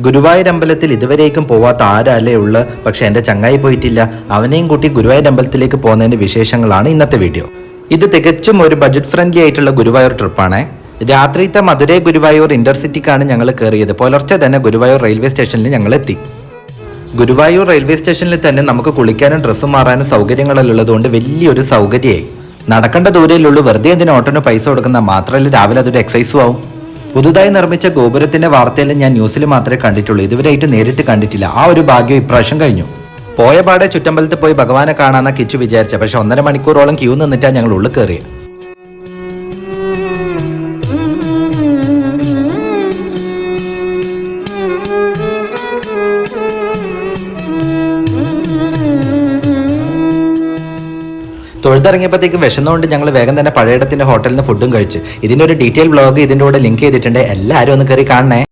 ഗുരുവായൂർ അമ്പലത്തിൽ ഇതുവരേക്കും പോവാത്ത ആരല്ലേ ഉള്ളു? പക്ഷെ എന്റെ ചങ്ങായി പോയിട്ടില്ല. അവനെയും കൂട്ടി ഗുരുവായൂർ അമ്പലത്തിലേക്ക് പോകുന്നതിന്റെ വിശേഷങ്ങളാണ് ഇന്നത്തെ വീഡിയോ. ഇത് തികച്ചും ഒരു ബഡ്ജറ്റ് ഫ്രണ്ട്ലി ആയിട്ടുള്ള ഗുരുവായൂർ ട്രിപ്പാണ്. രാത്രിത്തെ മധുരൈ ഗുരുവായൂർ ഇന്റർസിറ്റിക്കാണ് ഞങ്ങൾ കയറിയത്. പുലർച്ചെ തന്നെ ഗുരുവായൂർ റെയിൽവേ സ്റ്റേഷനിൽ ഞങ്ങൾ എത്തി ഗുരുവായൂർ റെയിൽവേ സ്റ്റേഷനിൽ തന്നെ നമുക്ക് കുളിക്കാനും ഡ്രസ്സ് മാറാനും സൗകര്യങ്ങളെല്ലാം ഉള്ളതുകൊണ്ട് വലിയൊരു സൗകര്യമായി. നടക്കേണ്ട ദൂരയിലുള്ളൂ വെറുതെ എന്തിനു ഓട്ടോന് പൈസ കൊടുക്കുന്ന മാത്രമല്ല രാവിലെ അതൊരു എക്സൈസും ആവും. പുതുതായി നിർമ്മിച്ച ഗോപുരത്തിന്റെ വാർത്തയെല്ലാം ഞാൻ ന്യൂസിൽ മാത്രമേ കണ്ടിട്ടുള്ളൂ. ഇതുവരെയായിട്ട് നേരിട്ട് കണ്ടിട്ടില്ല. ആ ഒരു ഭാഗ്യം ഇപ്രാവശ്യം കഴിഞ്ഞു. പോയ ചുറ്റമ്പലത്ത് പോയി ഭഗവാനെ കാണാന്ന കിച്ചു വിചാരിച്ച. പക്ഷെ ഒന്നര മണിക്കൂറോളം ക്യൂ നിന്നിട്ടാണ് ഞങ്ങൾ ഉള്ളിൽ കയറിയത് തൊഴുതിറങ്ങിയപ്പോഴത്തേക്ക് വിശന്നുകൊണ്ട് ഞങ്ങൾ വേഗം തന്നെ പഴയടത്തിന്റെ ഹോട്ടലിൽ നിന്ന് ഫുഡും കഴിച്ചു. ഇതിന്റെ ഒരു ഡീറ്റെയിൽ ബ്ലോഗ് ഇതിന്റെ കൂടെ ലിങ്ക് ചെയ്തിട്ടുണ്ട്. എല്ലാവരും ഒന്ന് കയറി കാണണേ.